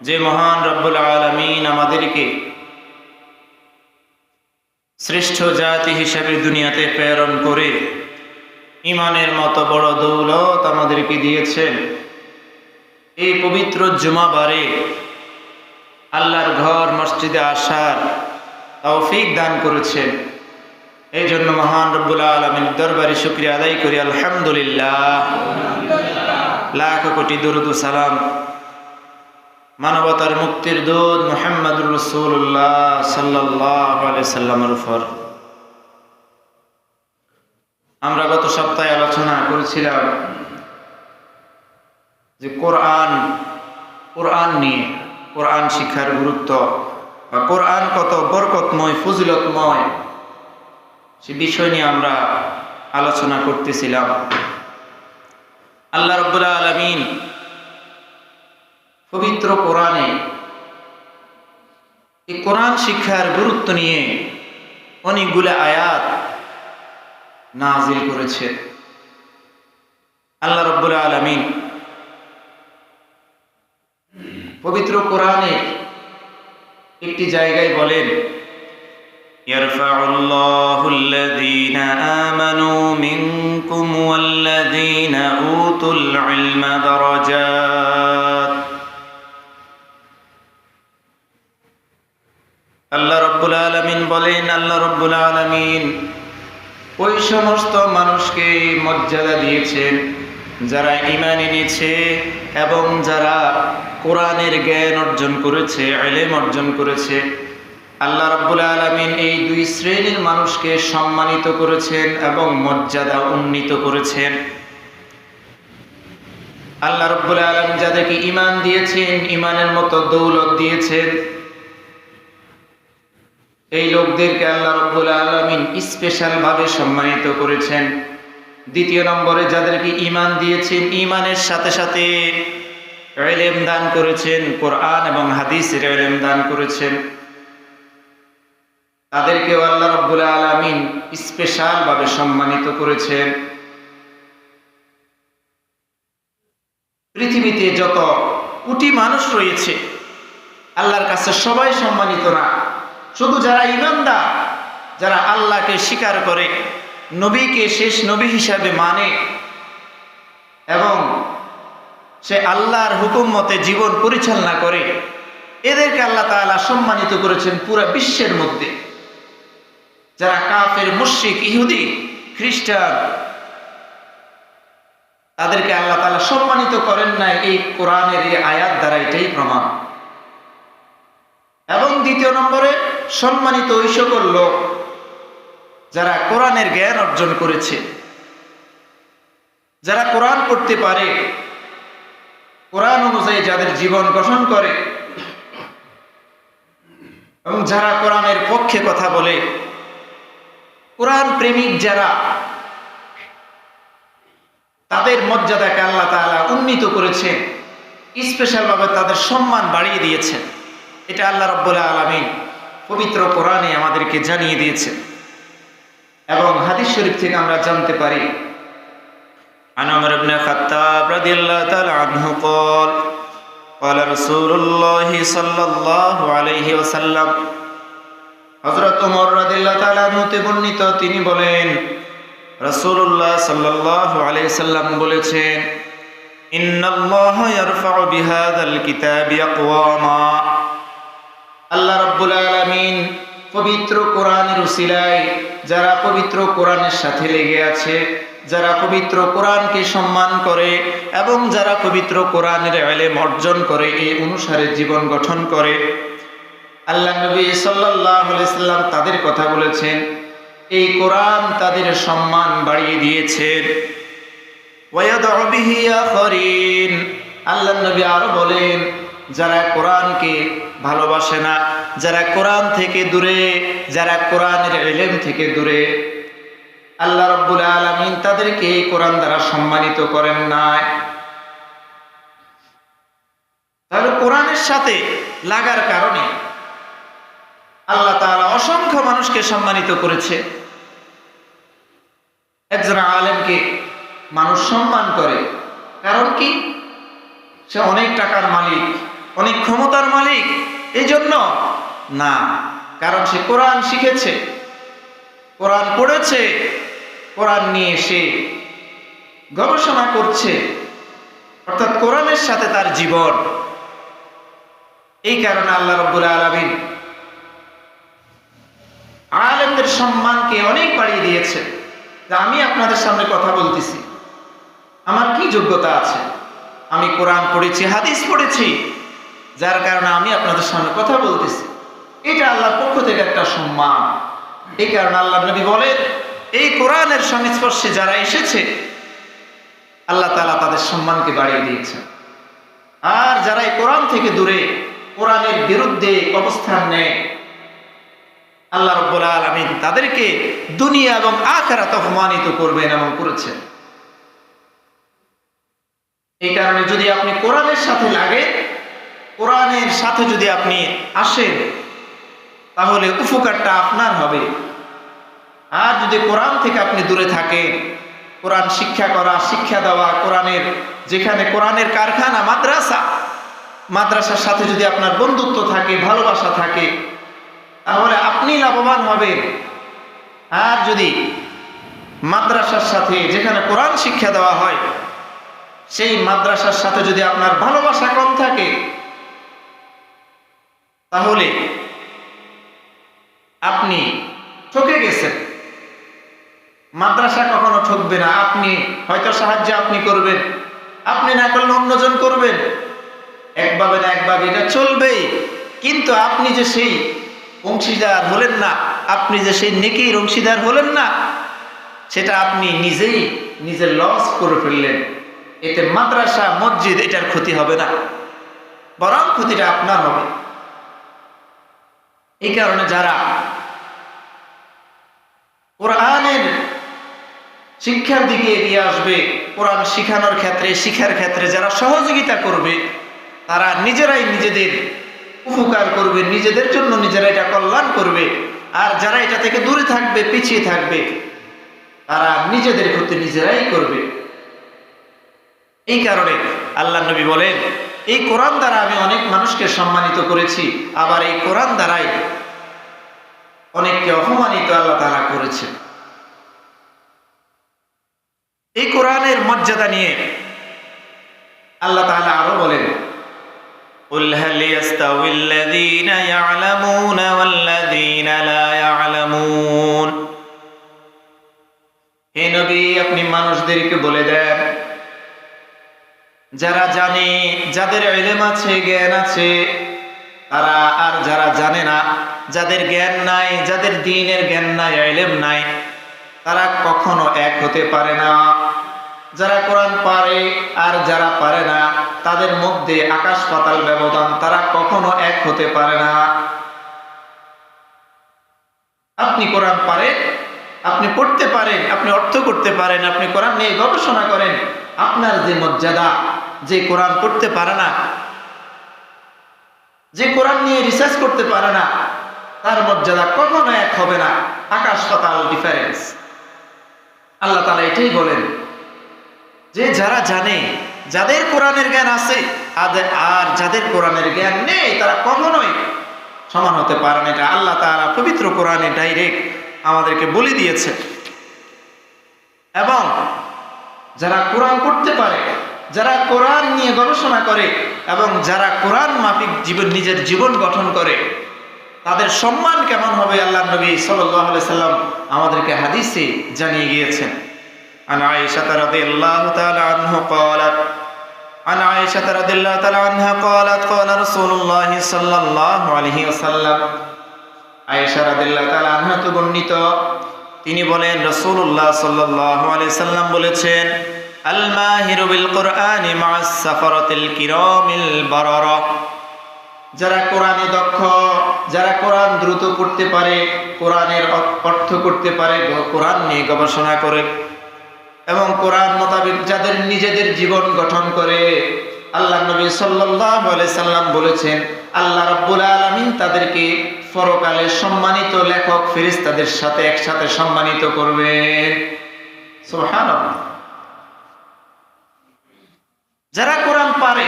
যে মহান রব্বুল আলমিন আমাদেরকে শ্রেষ্ঠ জাতি হিসেবে দুনিয়াতে প্রেরণ করে ইমানের মতো বড় দৌলত আমাদেরকে দিয়েছেন। এই পবিত্র জুমাবারে আল্লাহর ঘর মসজিদে আসার তৌফিক দান করেছেন। এই জন্য মহান রব্বুল আলমিন দরবারে শুক্রিয়া আদায় করি। আলহামদুলিল্লাহ। লাখ কোটি দুরুদ সালাম মানবতার মুক্তির দূত মোহাম্মদুর রসুল্লাহ সাল্লাহ উপর। আমরা গত সপ্তাহে আলোচনা করেছিলাম যে কোরআন কোরআন নিয়ে, কোরআন শিক্ষার গুরুত্ব বা কোরআন কত বরকতময়, ফজিলতময়, সে বিষয় নিয়ে আমরা আলোচনা করতেছিলাম। আল্লাহ রব্বুল্লাহ আলমিন পবিত্র কোরআনে এই কোরআন শিক্ষার গুরুত্ব নিয়ে অনেকগুলো আয়াত নাজিল করেছে আল্লাহ রব্বুল্লাহ আলমিন পবিত্র কোরআনে একটি জায়গায় বলেন يرفع الله الذين آمنوا منكم والذين أوتوا العلم درجات আল্লাহ রব্বুল আলমিন বলেন, আল্লাহ রব্বুল আলমিন ওই সমস্ত মানুষকে মর্যাদা দিয়েছেন, যারা ইমান এনেছে এবং যারা কোরআনের জ্ঞান অর্জন করেছে এলেম অর্জন করেছে। আল্লাহ রব্বুল আলমিন এই দুই শ্রেণির মানুষকে সম্মানিত করেছেন এবং মর্যাদা উন্নীত করেছেন। আল্লাহ রব্বুল আলম যাদেরকে ইমান দিয়েছেন ইমানের মতো দৌলত দিয়েছেন এই লোকদেরকে আল্লাহ রব্বুল আলমিন স্পেশাল ভাবে সম্মানিত করেছেন। দ্বিতীয় নম্বরে যাদেরকে ইমান দিয়েছেন ইমানের সাথে সাথে এলেম দান করেছেন, কোরআন এবং হাদিসের এলেম দান করেছেন। তাদেরকেও আল্লাহ রব্বুল আলমিন স্পেশাল ভাবে সম্মানিত করেছেন। পৃথিবীতে যত কোটি মানুষ রয়েছে, আল্লাহর কাছে সবাই সম্মানিত না। শুধু যারা ইমানদার, যারা আল্লাহকে স্বীকার করে, নবীকে শেষ নবী হিসাবে মানে এবং সে আল্লাহর হুকুম মতে জীবন পরিচালনা করে, এদেরকে আল্লাহ তাআলা সম্মানিত করেছেন পুরো বিশ্বের মধ্যে। যারা কাফের, মুশরিক, ইহুদি, খ্রিস্টান, তাদেরকে আল্লাহ তাআলা সম্মানিত করেন না এই কোরআনের এই আয়াত দ্বারা এটাই প্রমাণ। এবং দ্বিতীয় নম্বরে সম্মানিত ওই সকল লোক যারা কোরআনের জ্ঞান অর্জন করেছে, যারা কোরআন পড়তে পারে, কোরআন অনুযায়ী যাদের জীবন গঠন করে, এবং যারা কোরআনের পক্ষে কথা বলে, কোরআন প্রেমিক যারা, তাদের মর্যাদাকে আল্লাহ তাআলা উন্নীত করেছে স্পেশালভাবে তাদের সম্মান বাড়িয়ে দিয়েছেন। এটা আল্লাহ রব্বুল্লাহ আলমিন পবিত্র কোরআনে আমাদেরকে জানিয়ে দিয়েছেন এবং হাদিস শরীফ থেকে আমরা জানতে পারি عن عمر بن الخطاب رضي الله تعالى عنه قال قال رسول الله صلى الله عليه وسلم হযরত ওমর রাদিয়াল্লাহু তাআলা হতে বর্ণিত তিনি বলেন রাসূলুল্লাহ সাল্লাল্লাহু আলাইহি সাল্লাম বলেছেন ইন্নাল্লাহা ইয়ারফা'ু বিহাযাল কিতাবি আকওয়ামা আল্লাহ রাব্বুল আলামিন পবিত্র কোরআনের উসিলায় যারা পবিত্র কোরআনের সাথে লেগে আছে, যারা পবিত্র কোরআনকে সম্মান করে এবং যারা পবিত্র কোরআনের এলেম অর্জন করে, এই অনুসারে জীবন গঠন করে। আল্লাহ নবী সাল্লাম তাদের কথা বলেছেন, এই কোরআন তাদের সম্মান বাড়িয়ে দিয়েছেন আল্লাহ নবী আরও বলেন যারা কোরআনকে ভালোবাসে না, যারা কোরআন থেকে দূরে, যারা কোরআনের এলেম থেকে দূরে, আল্লাহ রব্বুল আলমিন তাদেরকে এই কোরআন দ্বারা সম্মানিত করেন নাই। তাহলে কোরআনের সাথে লাগার কারণে আল্লাহ তারা অসংখ্য মানুষকে সম্মানিত করেছে। একজন আলেমকে মানুষ সম্মান করে, কারণ কি? সে অনেক টাকার মালিক। অনেক ক্ষমতার মালিক এই জন্য না, কারণ সে কোরআন শিখেছে, কোরআন পড়েছে, কোরআন নিয়ে সে গবেষণা করছে, অর্থাৎ কোরআনের সাথে তার জীবন। এই কারণে আল্লাহ রব্বুল আলমিন আলেমদের সম্মানকে অনেক বাড়িয়ে দিয়েছে। আমি আপনাদের সামনে কথা বলতেছি। আমার কি যোগ্যতা আছে? আমি কোরআন পড়েছি, হাদিস পড়েছি যার কারণে আমি আপনাদের সামনে কথা বলতেছি। এটা আল্লাহর পক্ষ থেকে একটা সম্মান। এই কারণে আল্লাহ নবী বলেন, এই কোরআনের সংস্পর্শে যারা এসেছে, আল্লাহ তালা তাদের সম্মানকে বাড়িয়ে দিয়েছেন। আর যারা এই কোরআন থেকে দূরে, কোরআনের বিরুদ্ধে অবস্থান নেয়, আল্লাহ রব্বুল আলমিন তাদেরকে দুনিয়া এবং আখেরাত অপমানিত করবেন এবং করেছেন। এই কারণে যদি আপনি কোরআনের সাথে লাগে কোরআনের সাথে যদি আপনি আসেন, তাহলে উপকারটা আপনার হবে। আর যদি কোরআন থেকে আপনি দূরে থাকেন, কোরআন শিক্ষা করা, শিক্ষা দেওয়া, কোরআনের যেখানে কোরআনের কারখানা, মাদ্রাসা, মাদ্রাসার সাথে যদি আপনার বন্ধুত্ব থাকে, ভালোবাসা থাকে, তাহলে আপনি লাভবান হবেন। আর যদি মাদ্রাসার সাথে যেখানে কোরআন শিক্ষা দেওয়া হয়, সেই মাদ্রাসার সাথে যদি আপনার ভালোবাসা কম থাকে তাহলে আপনি ঠকে গেছেন। মাদ্রাসা কখনো ঠকবে না। আপনি হয়তো সাহায্য আপনি করবেন, আপনি না করলে অন্যজন করবেন। একভাবে না একভাবে এটা চলবেই। কিন্তু আপনি যে সেই অংশীদার হলেন না, আপনি যে সেই নেকির অংশীদার হলেন না, সেটা আপনি নিজেই নিজের লস করে ফেললেন। এতে মাদ্রাসা, মসজিদ, এটার ক্ষতি হবে না। বরং ক্ষতিটা আপনার হবে। এই কারণে যারা কোরআনের শিক্ষার দিকে এগিয়ে আসবে, কোরআন শিখানোর ক্ষেত্রে, শিখার ক্ষেত্রে যারা সহযোগিতা করবে, তারা নিজেরাই নিজেদের উপকার করবে, নিজেদের জন্য নিজেরা এটা কল্যাণ করবে। আর যারা এটা থেকে দূরে থাকবে, পিছিয়ে থাকবে, তারা নিজেদের ক্ষতি নিজেরাই করবে। এই কারণে আল্লাহ নবী বলেন এই কোরআন দ্বারা আমি অনেক মানুষকে সম্মানিত করেছি আবার এই কোরআন দ্বারাই অনেককে অপমানিত আল্লাহ তারা করেছেন এই কোরআনের মর্যাদা নিয়ে আল্লাহ তাআলা আরো বলেন قل هل يستوي الذين يعلمون والذين لا يعلمون হে নবী আপনি মানুষদেরকে বলে দেন যারা জানে, যাদের এলেম আছে, জ্ঞান আছে, তারা আর যারা জানে না, যাদের জ্ঞান নাই, যাদের দিনের জ্ঞান নাই এলেম নাই, তারা কখনো এক হতে পারে না। যারা কোরআন পারে আর যারা পারে না, তাদের মধ্যে আকাশ পাতাল ব্যবধান তারা কখনো এক হতে পারে না। আপনি কোরআন পারেন, আপনি পড়তে পারেন, আপনি অর্থ করতে পারেন, আপনি কোরআন নিয়ে গবেষণা করেন, আপনার যে মর্যাদা যে কোরআন পড়তে পারে না, যে কোরআন নিয়ে রিসার্চ করতে পারে না, তার মর্যাদা কখনো এক হবে না। আকাশ পাতাল ডিফারেন্স আল্লাহ তালা এটাই বলেন যে যারা জানে, যাদের কোরআনের জ্ঞান আছে আর যাদের কোরআনের জ্ঞান নেই, তারা কখনোই সমান হতে পারে না। এটা আল্লাহ তারা পবিত্র কোরআনে ডাইরেক্ট আমাদেরকে বলে দিয়েছে। এবং যারা কোরআন পড়তে পারে যারা কোরআন নিয়ে গবেষণা করে এবং যারা কোরআন মাফিক জীবন নিজের জীবন গঠন করে তাদের সম্মান কেমন হবে আল্লাহ নবী সাল্লাম আমাদেরকে হাদিসে জানিয়ে গিয়েছেন عن عائشة رضي الله تعالى عنه قالت عن عائشة رضي الله تعالى عنها قالت قال رسول الله صلى الله عليه وسلم আয়েশা রাদিল্লাহ তাআলা আনহা তো বর্ণিত তিনি বলেন রাসূলুল্লাহ সাল্লাল্লাহু আলাইহি সাল্লাম বলেছেন বিল কুরআনি মা'আস সাফারাতিল কিরামিল বারারা। যারা কোরআনে দক্ষ, যারা কোরআন দ্রুত পড়তে পারে, কোরআনের অর্থ করতে পারে, কোরআন নিয়ে গবেষণা করে এবং কোরআন মোতাবেক যাদের নিজেদের জীবন গঠন করে, আল্লাহ নবী আলাইহি সাল্লাম বলেছেন, আল্লাহ রাব্বুল আলামিন তাদেরকে পরকালে সম্মানিত লেখক ফেরেশতাদের সাথে একসাথে সম্মানিত করবেন। সুবহানাল্লাহ। যারা কোরআন পারে,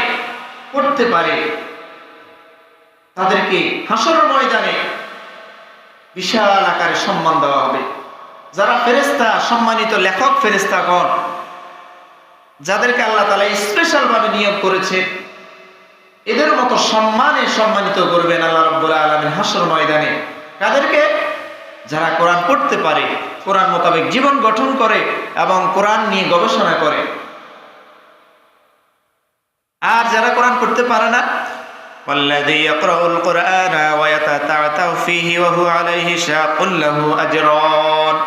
পড়তে পারে, তাদেরকে হাসর ময়দানে বিশাল আকারে সম্মান দেওয়া হবে। যারা ফেরেস্তা সম্মানিত লেখক ফেরেস্তাগণ যাদেরকে আল্লাহ তালা স্পেশাল ভাবে নিয়োগ করেছে, এদের মতো সম্মানে সম্মানিত করবেন আল্লাহ রব্বুল আলমিন হাসর ময়দানে। কাদেরকে? যারা কোরআন পড়তে পারে, কোরআন মোতাবেক জীবন গঠন করে এবং কোরআন নিয়ে গবেষণা করে। আর যারা কোরআন পড়তে পারে না والذي يقرأ القرآن ويتتعتع فيه وهو عليه شاق له أجران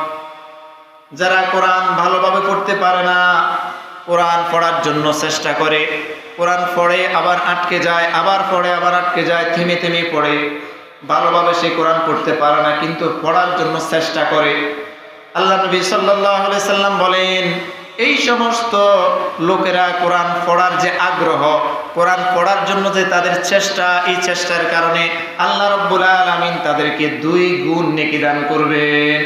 যারা কোরআন ভালোভাবে পড়তে পারে না কোরআন পড়ার জন্য চেষ্টা করে কোরআন পড়ে আবার আটকে যায় আবার পড়ে আবার আটকে যায় থেমে থেমে পড়ে ভালোভাবে সে কোরআন পড়তে পারে না কিন্তু পড়ার জন্য চেষ্টা করে আল্লাহ নবী সাল্লাহ সাল্লাম বলেন এই সমস্ত লোকেরা কোরআন পড়ার যে আগ্রহ, কোরআন পড়ার জন্য যে তাদের চেষ্টা, এই চেষ্টার কারণে আল্লাহ রব্বুল আলমিন তাদেরকে দুই গুণ নেকি দান করবেন।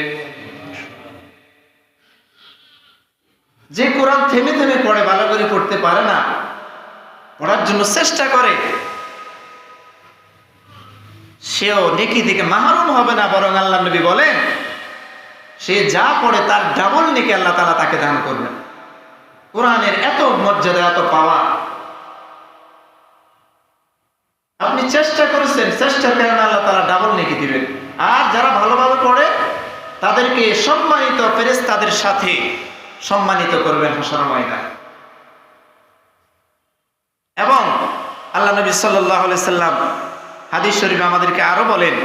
যে কোরআন থেমে থেমে পড়ে, ভালো করে পড়তে পারে না, পড়ার জন্য চেষ্টা করে, সেও নেকি থেকে মাহরুম হবে না বরং আল্লাহ নবী বলেন সে যা পড়ে তার ডাবল নেকি আল্লাহ তালা তাকে দান করবেন। কোরআনের এত মর্যাদা, এত পাওয়া আপনি চেষ্টা করেছেন, চেষ্টার কারণে আল্লাহ তালা ডাবল নেকি দিবেন। আর যারা ভালোভাবে পড়ে, তাদেরকে সম্মানিত ফেরেস তাদের সাথে সম্মানিত করবেন হাসর ময়দান। এবং আল্লাহ নবী সাল্লাহ সাল্লাম হাদিস শরীফ আমাদেরকে আরও বলেন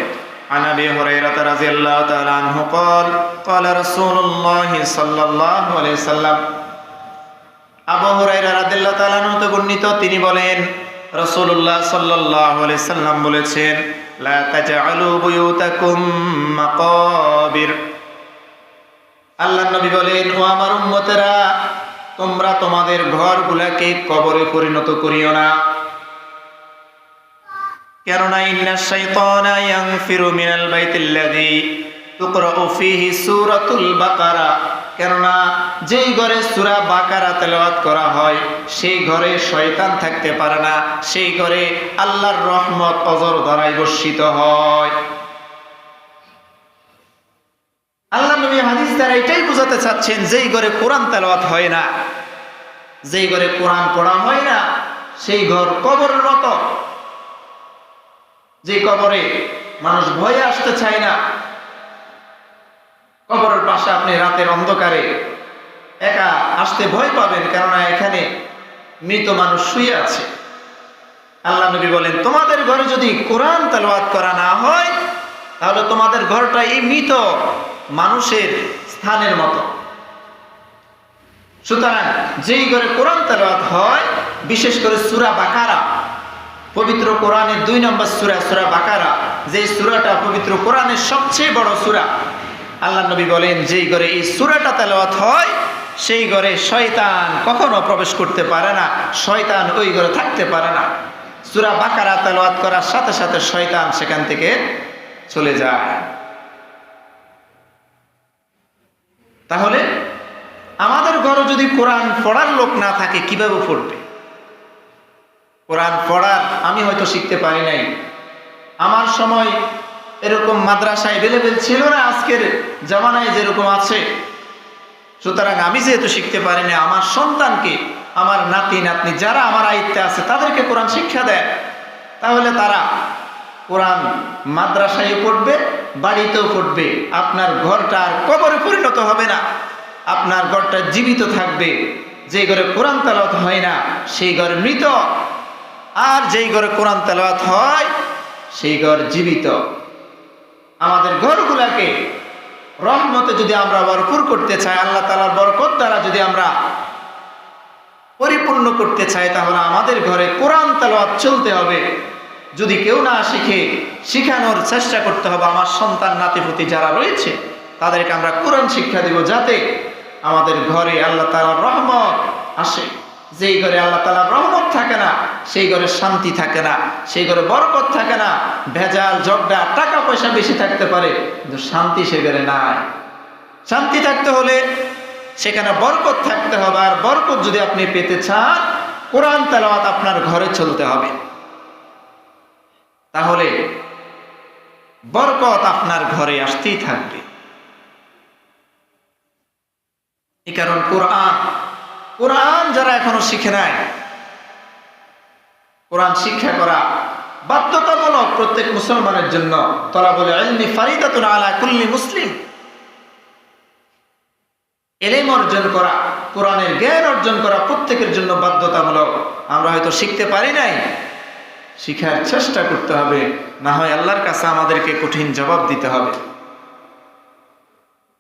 عن ابي هريره رضي الله تعالى عنه قال قال رسول الله صلى الله عليه وسلم আবু হুরায়রা রাদিয়াল্লাহু তাআলা হতে বর্ণিত তিনি বলেন রাসূলুল্লাহ সাল্লাল্লাহু আলাইহি সাল্লাম বলেছেন লা তাজআলু বুয়ুতাকুম মাকাবির আল্লাহ নবী বলেন ও আমার উম্মতেরা তোমরা তোমাদের ঘরগুলাকে কবরে পরিণত করিও না কেননা ইন্না শাইতানা ইয়ানফিরু মিনাল বাইতিল্লাযী তুকরাউ ফীহি সূরাতুল বাকারা। কেননা যেই ঘরে সূরা বাকারা তেলাওয়াত করা হয়, সেই ঘরে শয়তান থাকতে পারে না, সেই ঘরে আল্লাহর রহমত অজর দ্বারাই বর্ষিত হয়। আল্লাহ নবী হাদিস দ্বারা এটাই বোঝাতে চাচ্ছেন, যেই ঘরে কোরআন তেলাওয়াত হয় না, যেই ঘরে কোরআন পড়া হয় না, সেই ঘর কবরের মতো যে কবরে মানুষ ভয়ে আসতে চায় না, কবরের পাশে আপনি রাতের অন্ধকারে একা আসতে ভয় পাবেন, কেননা এখানে মৃত মানুষ শুয়ে আছে। আল্লাহ নবী বলেন, তোমাদের ঘরে যদি কোরআন তেলাওয়াত করা না হয়, তাহলে তোমাদের ঘরটা এই মৃত মানুষের স্থানের মতো। সুতরাং যেই ঘরে কোরআন তেলাওয়াত হয়, বিশেষ করে সুরা বাকারা পবিত্র কোরআনের দুই নম্বর সুরা সুরা বাকারা। যে সুরাটা পবিত্র কোরআনের সবচেয়ে বড় সুরা। আল্লাহ নবী বলেন, যেই ঘরে এই সুরাটা তেলাওয়াত হয়, সেই ঘরে শয়তান কখনো প্রবেশ করতে পারে না, শয়তান ওই ঘরে থাকতে পারে না। সুরা বাকারা তেলাওয়াত করার সাথে সাথে শয়তান সেখান থেকে চলে যায়। তাহলে আমাদের ঘরে যদি কোরআন পড়ার লোক না থাকে, কীভাবে পড়বে? কোরআন পড়ার আমি হয়তো শিখতে পারি নাই। আমার সময় এরকম মাদ্রাসা এভেলেবেল ছিল না আজকের জামানায় যেরকম আছে। সুতরাং আমি যেহেতু শিখতে পারি না আমার সন্তানকে, আমার নাতি, নাতনি যারা আমার আয়ত্তে আছে, তাদেরকে কোরআন শিক্ষা দেয়। তাহলে তারা কোরআন মাদ্রাসায় পড়বে, বাড়িতেও পড়বে। আপনার ঘরটা আর কবরে পরিণত হবে না। আপনার ঘরটা জীবিত থাকবে। যে ঘরে কোরআন তালত হয় না, সেই ঘরে মৃত। আর যেই ঘরে কোরআন তেলাওয়াত হয়, সেই ঘর জীবিত। আমাদের ঘরগুলাকে রহমতে যদি আমরা ভরপুর করতে চাই, আল্লাহ তালার বরকত দ্বারা যদি আমরা পরিপূর্ণ করতে চাই, তাহলে আমাদের ঘরে কোরআন তেলাওয়াত চলতে হবে। যদি কেউ না শিখে, শিখানোর চেষ্টা করতে হবে। আমার সন্তান, নাতিপতি যারা রয়েছে, তাদেরকে আমরা কোরআন শিক্ষা দেব যাতে আমাদের ঘরে আল্লাহ তালার রহমত আসে। যেই ঘরে আল্লাহ তালার রহমত থাকে না, সেই ঘরে শান্তি থাকে না, সেই ঘরে বরকত থাকে না, ভেজাল জগডা টাকা পয়সা বেশি থাকতে পারে, কিন্তু শান্তি সে ঘরে নাই। শান্তি থাকতে হলে সেখানে বরকত থাকতে হবে, আর বরকত যদি আপনি পেতে চান, কোরআন তেলাওয়াত আপনার ঘরে চলতে হবে। তাহলে বরকত আপনার ঘরে আসতেই থাকবে। এই কারণ কোরআন কোরআন যারা এখনও শিখে নাই, কোরআন শিক্ষা করা বাধ্যতামূলক প্রত্যেক মুসলমানের জন্য তোরা বলে আলা কুল্লি মুসলিম। এলেম অর্জন করা, কোরআনের জ্ঞান অর্জন করা প্রত্যেকের জন্য বাধ্যতামূলক। আমরা হয়তো শিখতে পারি নাই, শিখার চেষ্টা করতে হবে, না হয় আল্লাহর কাছে আমাদেরকে কঠিন জবাব দিতে হবে।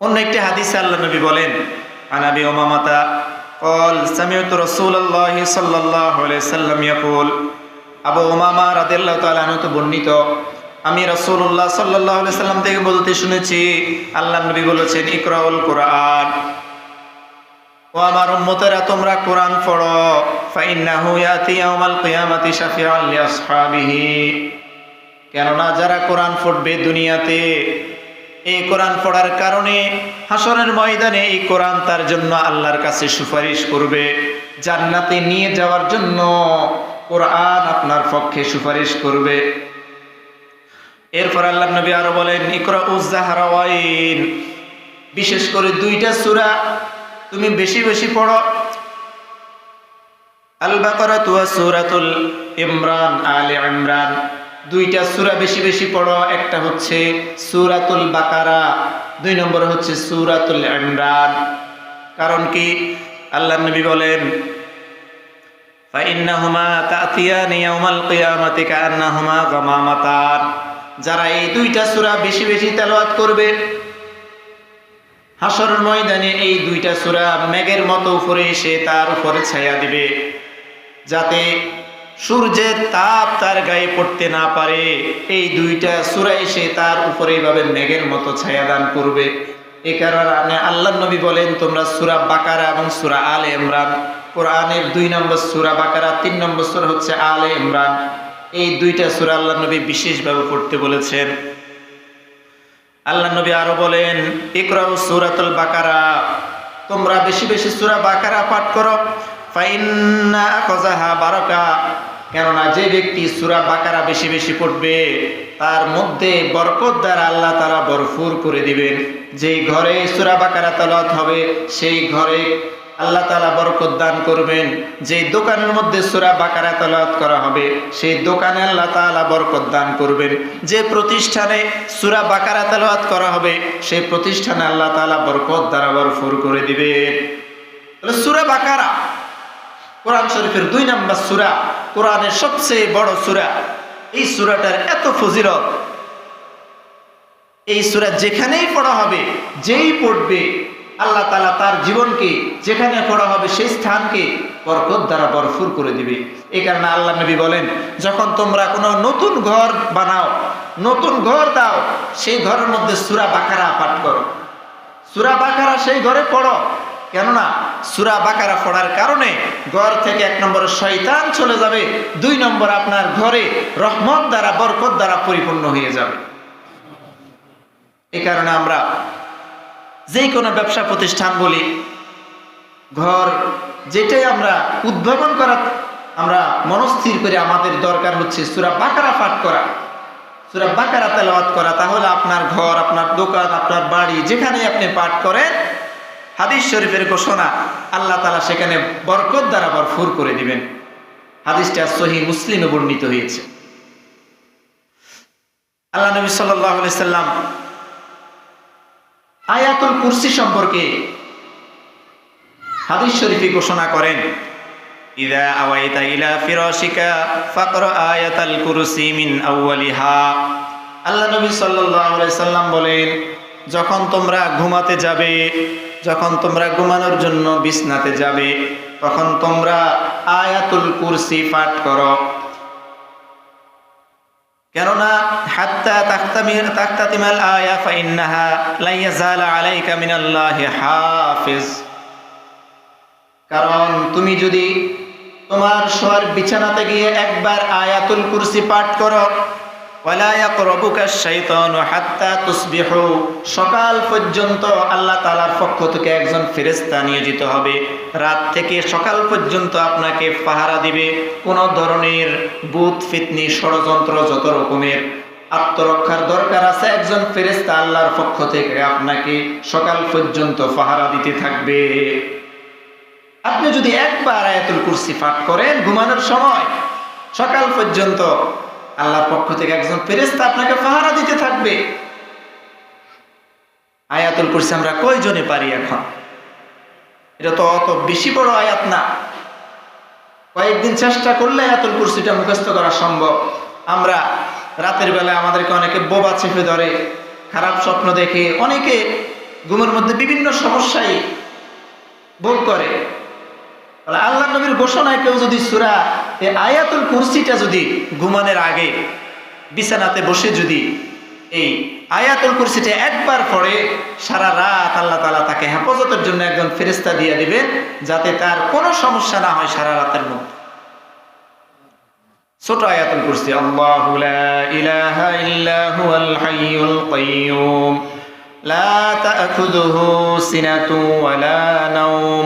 অন্য একটি হাদিসে আল্লাহ নবী বলেন আনাবি ওমামাতা قال سمعت رسول الله صلى الله عليه وسلم يقول আবু ওমামা রাদিয়াল্লাহু তাআলা আনহু তো বর্ণিত আমি রাসূলুল্লাহ সাল্লাল্লাহু আলাইহি সাল্লাম থেকে বলতে শুনেছি আল্লাহ নবী বলেছেন ইকরাউল কোরআন ও আমার উম্মতেরা তোমরা কোরআন পড়ো ফাইন্নাহু ইয়াতি ইয়াউমাল কিয়ামাতি শাফিআন লিআসহাবিহি কেননা যারা কোরআন পড়বে দুনিয়াতে এই কোরআন পড়ার কারণে হাসরের ময়দানে এই কোরআন তার জন্য আল্লাহর কাছে সুপারিশ করবে। জান্নাতে নিয়ে যাওয়ার জন্য কোরআন আপনার পক্ষে সুপারিশ করবে। এরপর আল্লাহ নবী আরও বলেন, ইকরা উজ্জাহারাওয়াইন বিশেষ করে দুইটা সূরা তুমি বেশি বেশি পড়ো। আল বাকারা তুয়া সূরাতুল ইমরান, আলে ইমরান। দুইটা সূরা বেশি বেশি পড়ো। একটা হচ্ছে সুরাতুল বাকারা, দুই নম্বর হচ্ছে সুরাতুল ইমরান। কারণ কি? আল্লাহ নবী বলেন যারা এই দুইটা সূরা বেশি বেশি তেলাওয়াত করবে হাসরের ময়দানে এই দুইটা সূরা মেঘের মতো উপরে এসে তার উপরে ছায়া দিবে, যাতে সূর্যের তাপ তার গায়ে পড়তে না পারে। এই দুইটা সুরা এসে তার উপরে এইভাবে মেঘের মতো ছায়া দান করবে। এ কারণে আল্লাহ নবী বলেন, তোমরা সুরা বাকারা এবং সূরা আলে ইমরান। কোরআনের দুই নম্বর সুরা বাকারা, তিন নম্বর সূরা হচ্ছে আলে ইমরান। এই দুইটা সুরা আল্লাহ নবী বিশেষভাবে পড়তে বলেছেন। আল্লাহ নবী আরও বলেন, ইকরাউ সূরাতুল বাকারা। তোমরা বেশি বেশি সুরা বাকারা পাঠ করো। বারাকা। কেননা যে ব্যক্তি সুরা বাকারা বেশি বেশি পড়বে, তার মধ্যে বরকত দ্বারা আল্লাহ তারা ভরপুর করে দিবেন। যেই ঘরে সুরা বাকারা তেলাওয়াত হবে, সেই ঘরে আল্লাহ তালা বরকত দান করবেন। যে দোকানের মধ্যে সুরা বাকারা তেলাওয়াত করা হবে, সেই দোকানে আল্লাহ তালা বরকত দান করবেন। যে প্রতিষ্ঠানে সুরা বাকারা তেলাওয়াত করা হবে, সেই প্রতিষ্ঠানে আল্লাহ তালা বরকত দ্বারা বরফুর করে দিবে তাহলে সুরা বাকারা কোরআন শরীফের দুই নম্বর সুরা, কোরআনের সবচেয়ে বড় সুরা। এই সুরাটার এত ফজিলত। এই সুরা যেখানেই পড়া হবে, যেই পড়বে, আল্লাহ তালা তার জীবনকে যেখানে পড়া হবে, সেই স্থানকে বরকত দ্বারা বরফুর করে দিবে। এই কারণে আল্লাহ নবী বলেন, যখন তোমরা কোনো নতুন ঘর বানাও, নতুন ঘর দাও, সেই ঘরের মধ্যে সুরা বাকারা পাঠ করো। সুরা বাকারা সেই ঘরে পড়ো কেননা সুরা বাকারা পড়ার কারণে ঘর থেকে এক নম্বর শয়তান চলে যাবে, দুই নম্বর আপনার ঘরে রহমত দ্বারা, বরকত দ্বারা পরিপূর্ণ হয়ে যাবে। এই কারণে আমরা যে কোনো ব্যবসা প্রতিষ্ঠান বলি, ঘর যেটাই আমরা উদ্ভাবন করা আমরা মনস্থির করে আমাদের দরকার হচ্ছে সুরা বাকারা পাঠ করা। সুরা বাকারা তেলাওয়াত করা, তাহলে আপনার ঘর, আপনার দোকান, আপনার বাড়ি যেখানে আপনি পাঠ করেন হাদিস শরীফের ঘোষণা আল্লাহ তালা সেখানে বরকত দ্বারা বরফুর করে দিবেন। হাদিসটা সহি মুসলিমে বর্ণিত হয়েছে। আল্লাহ নবী সাল্লাহ সাল্লাম আয়াতুল কুরসি সম্পর্কে হাদিস শরীফে ঘোষণা করেন, ইদা আওয়াইতা ইলা ফিরাশিকা ফাকরা আয়াতাল কুরসি মিন আউয়ালিহা আল্লাহ নবী সাল্লাল্লাহু আলাইহি সাল্লাম বলেন যখন তোমরা ঘুমাতে যাবে, যখন তোমরা ঘুমানোর জন্য বিছনাতে যাবে, তখন তোমরা আয়াতুল কুরসি পাঠ করো। কারণ তুমি যদি তোমার শোয়ার বিছানাতে গিয়ে একবার আয়াতুল কুরসি পাঠ করো সকাল পর্যন্ত আল্লাহ তাআলার পক্ষ থেকে একজন ফেরেশতা নিয়োজিত হবে। রাত থেকে সকাল পর্যন্ত আপনাকে পাহারা দিবে। কোন ধরনের বুত ফিতনি, ষড়যন্ত্র যত রকমের আত্মরক্ষার দরকার আছে, একজন ফেরেশতা আল্লাহর পক্ষ থেকে আপনাকে সকাল পর্যন্ত পাহারা দিতে থাকবে। আপনি যদি একবার আয়াতুল কুরসি পাঠ করেন ঘুমানোর সময়, সকাল পর্যন্ত আল্লাহর পক্ষ থেকে একজন ফেরেস্তা আপনাকে পাহারা দিতে থাকবে। আয়াতুল কুরসি আমরা কয়জনে পারি এখন? এটা তো অত বেশি বড় আয়াত না। কয়েকদিন চেষ্টা করলে আয়াতুল কুরসিটা মুখস্থ করা সম্ভব। আমরা রাতের বেলায় আমাদেরকে অনেকে বোবা চেপে ধরে, খারাপ স্বপ্ন দেখে, অনেকে ঘুমের মধ্যে বিভিন্ন সমস্যায় ভোগ করে। আল্লাহ নবীর ঘোষণায় কেউ যদি সুরা এই আয়াতুল কুরসিটা যদি ঘুমানোর আগে বিছানাতে বসে যদি এই আয়াতুল কুরসিটা একবার পড়ে, সারা রাত আল্লাহ তালা তাকে হেফাজতের জন্য একজন ফেরেস্তা দিয়ে দিবেন যাতে তার কোনো সমস্যা না হয় সারা রাতের মধ্যে। ছোট আয়াতুল কুরসি, আল্লাহু ইলাহা ইল্লা হুয়াল হাইয়ুল কাইয়্যুম লা তা'খুযুহু সিনাতু ওয়া লা নাওম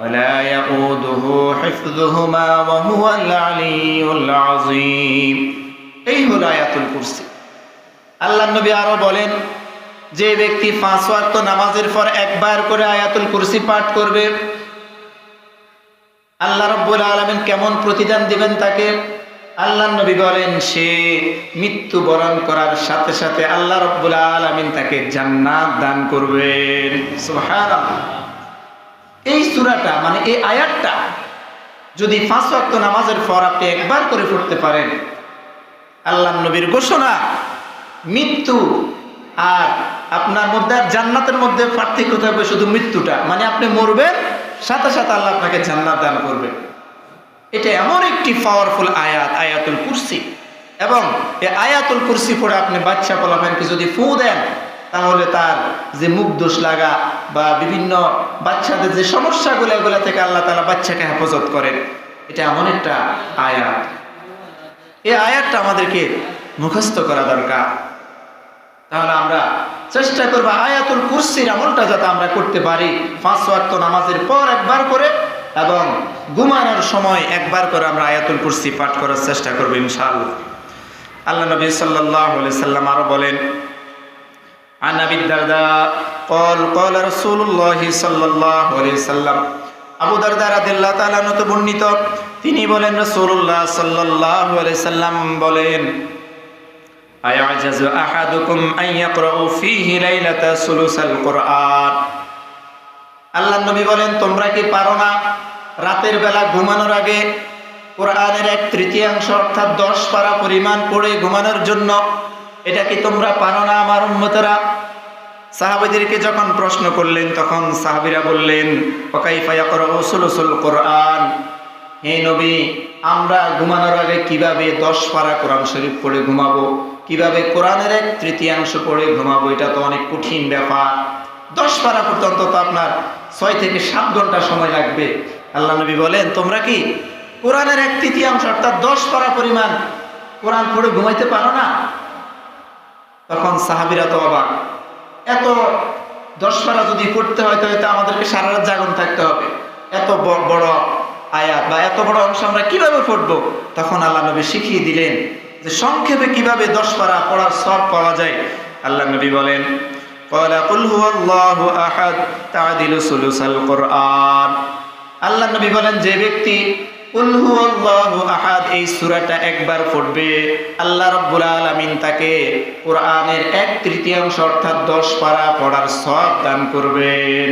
ولا يؤوده حفظهما وهو العلي العظيم এই হলো আয়াতুল কুরসি আল্লাহ নবী আরো বলেন যে ব্যক্তি পাঁচ ওয়াক্ত নামাজের পর একবার করে আয়াতুল কুরসি পাঠ করবে আল্লাহ রব্বুল আলমিন কেমন প্রতিদান দিবেন তাকে আল্লাহ নবী বলেন সে মৃত্যু বরণ করার সাথে সাথে আল্লাহ রব্বুল আলমিন তাকে জান্নাত দান করবেন সুবহানাল্লাহ এই সুরাটা মানে এই আয়াতটা, যদি পাঁচ ওয়াক্ত নামাজের পর আপনি একবার করে পড়তে পারেন, আল্লাহ নবীর ঘোষণা, মৃত্যু আর আপনার মধ্যে আর জান্নাতের মধ্যে পার্থক্য থাকবে শুধু মৃত্যুটা। মানে আপনি মরবেন, সাথে সাথে আল্লাহ আপনাকে জান্নাত দান করবে এটা এমন একটি পাওয়ারফুল আয়াত, আয়াতুল কুরসি। এবং এই আয়াতুল কুরসি পড়ে আপনি বাচ্চা পোলাপানকে যদি ফু দেন তাহলে তার যে মুখ দোষ লাগা বা বিভিন্ন বাচ্চাদের যে সমস্যাগুলো এগুলো থেকে আল্লাহ তালা বাচ্চাকে হেফাজত করেন। এটা এমন একটা আয়াত। এই আয়াতটা আমাদেরকে মুখস্থ করা দরকার। তাহলে আমরা চেষ্টা করব আয়াতুল কুরসির আমলটা যাতে আমরা করতে পারি। পাঁচ ওয়াক্ত নামাজের পর একবার করে এবং ঘুমানোর সময় একবার করে আমরা আয়াতুল কুরসি পাঠ করার চেষ্টা করব ইনশাআল্লাহ। আল্লাহ নবী সাল্লাহ সাল্লাম আরও বলেন عن ابي الدرداء قال قال رسول الله صلى الله عليه وسلم আবু দারদা রাদিয়াল্লাহু তাআলা নত বর্ণিত তিনি বলেন রাসূলুল্লাহ সাল্লাল্লাহু আলাইহি সাল্লাম বলেন আয়াজাজু আহাদুকুম আন ইয়াকরাউ ফীহি লাইলাতা সুলুসাল কুরআন আল্লাহ নবী বলেন তোমরা কি পারো না রাতের বেলা ঘুমানোর আগে কোরআনের এক তৃতীয়াংশ অর্থাৎ দশ পারা পরিমাণ পড়ে ঘুমানোর জন্য এটা কি তোমরা পারো না আমার উন্মতরা সাহাবিদেরকে যখন প্রশ্ন করলেন, তখন সাহাবিরা বললেন কোরআন? হে নবী, আমরা ঘুমানোর আগে কীভাবে দশ পারা কোরআন শরীফ পড়ে ঘুমাবো? কীভাবে কোরআনের এক তৃতীয়াংশ পড়ে ঘুমাবো? এটা তো অনেক কঠিন ব্যাপার। দশ পারা পর্যন্ত তো আপনার ছয় থেকে সাত ঘণ্টা সময় লাগবে। আল্লাহ নবী বলেন, তোমরা কি কোরআনের এক তৃতীয়াংশ অর্থাৎ দশ পারা পরিমাণ কোরআন পড়ে ঘুমাইতে পারো না? তখন সাহাবিরা তো অবাক। এত দশ পারা যদি পড়তে হয়, তাহলে আমাদেরকে সারা রাত জাগন থাকতে হবে। এত বড় আয়াত বা এত বড় অংশ আমরা কীভাবে পড়ব? তখন আল্লাহ নবী শিখিয়ে দিলেন যে সংক্ষেপে কীভাবে দশ পারা পড়ার সব পাওয়া যায়। আল্লাহ নবী বলেন আল্লাহ নবী বলেন, যে ব্যক্তি আহাদ, এই সুরাটা একবার পড়বে। আল্লাহ রব্বুল আলমিন তাকে কোরআনের এক তৃতীয়াংশ অর্থাৎ দশ পারা পড়ার সব দান করবেন।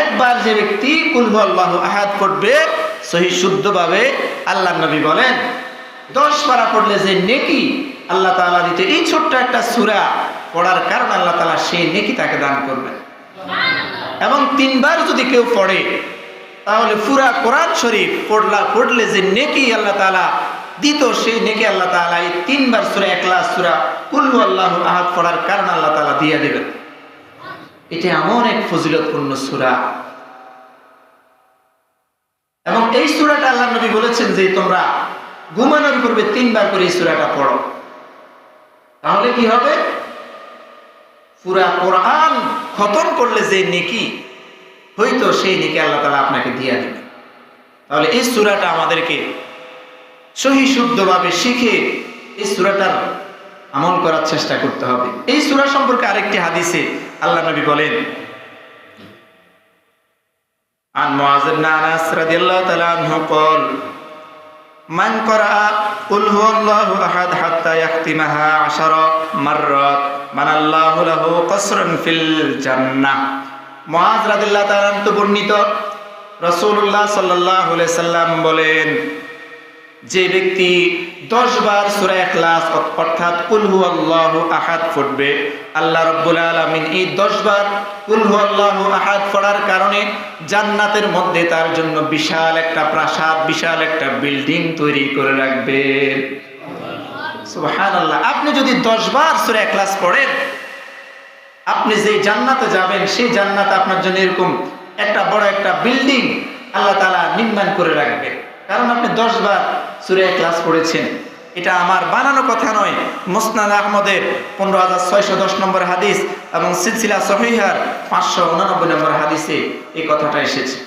একবার যে ব্যক্তি পড়বে আল্লাহ নবী বলেন, দশ পারা পড়লে যে নেকি আল্লাহ তালা দিতে, এই ছোট্ট একটা সুরা পড়ার কারণ আল্লাহ তালা সেই নেকি তাকে দান করবেন। এবং তিনবার যদি কেউ পড়ে তাহলে পুরা কোরআন শরীফ পড়লা, পড়লে যে নেকি আল্লাহ তাআলা দিত সেই নেকি আল্লাহ তাআলা, এই তিনবার সূরা একলাস সূরা কুল্লু আল্লাহু আহাদ পড়ার কারণে আল্লাহ তাআলা দিয়ে দেবেন। এটা এমন এক ফজিলতপূর্ণ সুরা। এবং এই সুরাটা আল্লাহ নবী বলেছেন যে তোমরা ঘুমানোর পূর্বে তিনবার করে এই সুরাটা পড়ো। তাহলে কি হবে? পুরা কোরআন খতম করলে যে নেকি হয়তো সেই নেকি আল্লাহ তালা আপনাকে দিয়ে দেবে তাহলে এই সুরাটা আমাদেরকে সহি শুদ্ধভাবে শিখে এই সুরাটার আমল করার চেষ্টা করতে হবে এই সুরা সম্পর্কে আরেকটি হাদিসে আল্লাহ নবী বলেন عن معاذ بن انس رضي الله تعالى عنه قال من قرأ قل هو الله أحد حتى يختمها عشر مرات من الله له قصر في الجنة মুআজ রাদিয়াল্লাহু তাআলা তো বর্ণিত। রাসূলুল্লাহ সাল্লাল্লাহু আলাইহি সাল্লাম বলেন, যে ব্যক্তি দশ বার সূরা ইখলাস অর্থাৎ কুল হুয়াল্লাহু আহাদ পড়বে, আল্লাহ রাব্বুল আলামিন এই দশ বার কুল হুয়াল্লাহু আহাদ পড়ার কারণে জান্নাতের মধ্যে তার জন্য বিশাল একটা প্রাসাদ, বিশাল একটা বিল্ডিং তৈরি করে রাখবে। সুবহানাল্লাহ, আপনি যদি দশ বার সূরা ইখলাস পড়েন আপনি যে জান্নাতে যাবেন সেই জান্নাত আপনার জন্য এরকম একটা বড় একটা বিল্ডিং আল্লাহ তালা নির্মাণ করে রাখবেন কারণ আপনি দশ বার সুরিয়া ক্লাস পড়েছেন। এটা আমার বানানো কথা নয়। মুসনাদ আহমদের পনেরো হাজার ছয়শো দশ নম্বর হাদিস এবং সিলসিলা সহিহার পাঁচশো উনানব্বই নম্বর হাদিসে এই কথাটা এসেছে।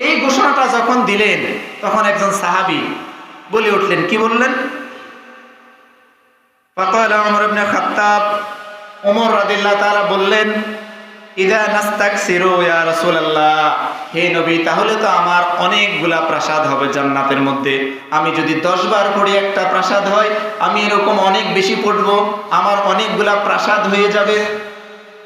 এই ঘোষণাটা যখন দিলেন, তখন একজন সাহাবি বলে উঠলেন, কি বললেন? ফকল আমার খাত্তাব ওমর রাদিল্লাহ তাআলা বললেন, ইদা নাস্তাকসিরু ইয়া রাসূলুল্লাহ, হে নবী, তাহলে তো আমার অনেকগুলা প্রাসাদ হবে জান্নাতের মধ্যে। আমি যদি 10 বার পড়ি একটা প্রাসাদ হয়, আমি এরকম অনেক বেশি পড়ব, আমার অনেকগুলা প্রাসাদ হয়ে যাবে।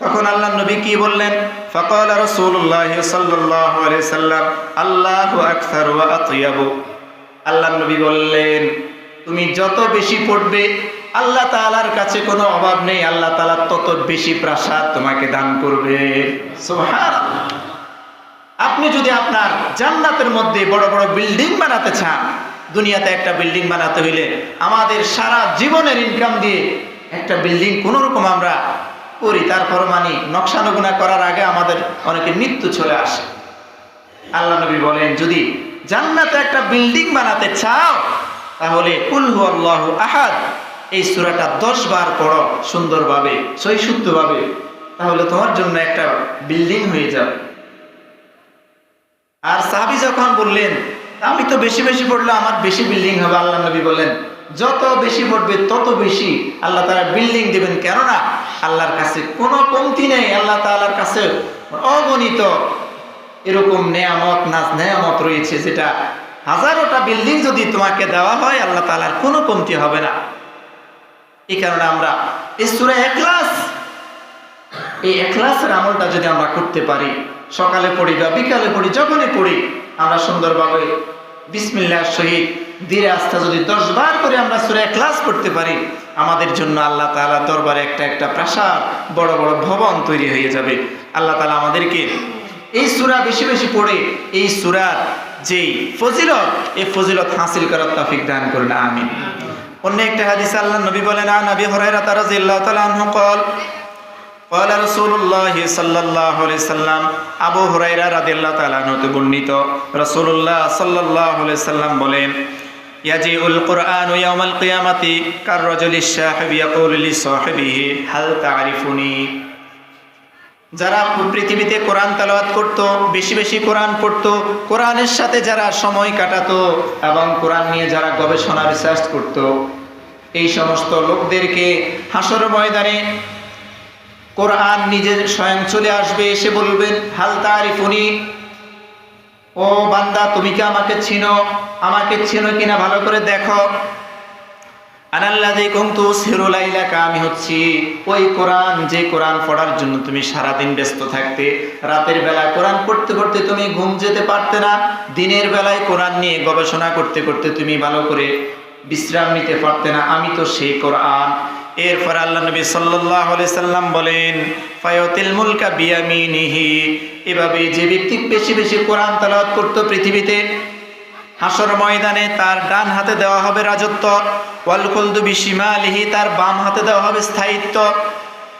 তখন আল্লাহ নবী কি বললেন, ফাকাল রাসূলুল্লাহ সাল্লাল্লাহু আলাইহি সাল্লাম, আল্লাহু আকসার আল্লাহ নবী বললেন তুমি যত বেশি পড়বে, আল্লাহ তালার কাছে কোনো অভাব নেই, আল্লাহ তাআলা তত বেশি প্রাসাদ তোমাকে দান করবে। আপনি যদি আপনার জান্নাতের মধ্যে বড় বড় বিল্ডিং বানাতে চান, দুনিয়াতে একটা বিল্ডিং বানাতে হইলে আমাদের সারা জীবনের ইনকাম দিয়ে একটা বিল্ডিং কোন রকম আমরা করি তারপর মানি নকশা নগুনা করার আগে আমাদের অনেকে মৃত্যু চলে আসে। আল্লাহ নবী বলেন, যদি জান্নাতে একটা বিল্ডিং বানাতে চাও তাহলে কুলহু আল্লাহ আহাদ। এই সুরাটা দশ বার পড়ো সুন্দরভাবে সহিশুদ্ধভাবে তাহলে তোমার জন্য একটা বিল্ডিং হয়ে যাবে। আর সাহাবি যখন বললেন, আমি তো বেশি বেশি পড়লে আমার বেশি বিল্ডিং হবে আল্লাহ নবী বলেন যত বেশি পড়বে, তত বেশি আল্লাহ তারা বিল্ডিং দিবেন। কেননা, আল্লাহর কাছে কোনো কমতি নেই, আল্লাহ তাআলার কাছে অগণিত এরকম নেয়ামত নাজ নেয়ামত রয়েছে যেটা হাজারোটা বিল্ডিং যদি তোমাকে দেওয়া হয়, আল্লাহ তাআলার কোনো কমতি হবে না। এই কারণে আমরা এই সূরা এখলাস এই এখলাসের আমলটা যদি আমরা করতে পারি, সকালে পড়ি বা বিকালে পড়ি, যখনই পড়ি, আমরা সুন্দরভাবে বিসমিল্লাহ সহিত ধীরে আস্থা যদি দশ বার করে আমরা সুরে ক্লাস করতে পারি, আমাদের জন্য আল্লাহ তাআলা দরবারে একটা একটা প্রাসাদ, বড় বড় ভবন তৈরি হয়ে যাবে। আল্লাহ তালা আমাদেরকে এই সুরা বেশি বেশি পড়ে, এই সুরার যেই ফজিলত এই ফজিলত হাসিল করার তৌফিক দান করুন আমিন অন্য একটা হাদিস আল্লাহ নবী বলেন আন নবী হুরায়রা রাদিয়াল্লাহু তাআলা আনহু قال قال رسول الله صلى الله عليه وسلم আবু হুরায়রা রাদিয়াল্লাহু তাআলা হতে বর্ণিত রাসূলুল্লাহ সাল্লাল্লাহু আলাইহি সাল্লাম বলেন ইয়াজিউল কুরআন ইয়াউমাল কিয়ামাতি কার রাজুলিশ শাহিব ইয়াকুলু লি সাহিবিহি হাল তা'রিফুনি যারা পৃথিবীতে কোরআন তেলাওয়াত করত, বেশি বেশি কোরআন পড়তো, কোরআনের সাথে যারা সময় কাটাতো এবং কোরআন নিয়ে যারা গবেষণা রিসার্চ করত, এই সমস্ত লোকদেরকে হাসর ময়দানে কোরআন নিজের স্বয়ং চলে আসবে, এসে বলবেন হাল তারিফুনি? ও বান্দা, তুমি কি আমাকে চিনো? আমাকে চিনো কিনা ভালো করে দেখো। আমি হচ্ছি ওই কোরআন, যে কোরআন পড়ার জন্য তুমি সারাদিন ব্যস্ত থাকতে, রাতের বেলা কোরআন পড়তে পড়তে তুমি ঘুম যেতে পারতে না, দিনের বেলায় কোরআন নিয়ে গবেষণা করতে করতে তুমি ভালো করে বিশ্রাম নিতে পারতে না, আমি তো সেই কোরআন। এরপর আল্লাহ নবী সাল্লাহ সাল্লাম বলেন, ফায়তিল মুলকা বিয়ামিনিহি। এভাবে যে ব্যক্তি বেশি বেশি কোরআন তালাওয়াত করতো পৃথিবীতে হাসর ময়দানে তার ডান হাতে দেওয়া হবে রাজত্ব ওয়ালকুলদুবি সীমা বিশিমালিহি, তার বাম হাতে দেওয়া হবে স্থায়িত্ব।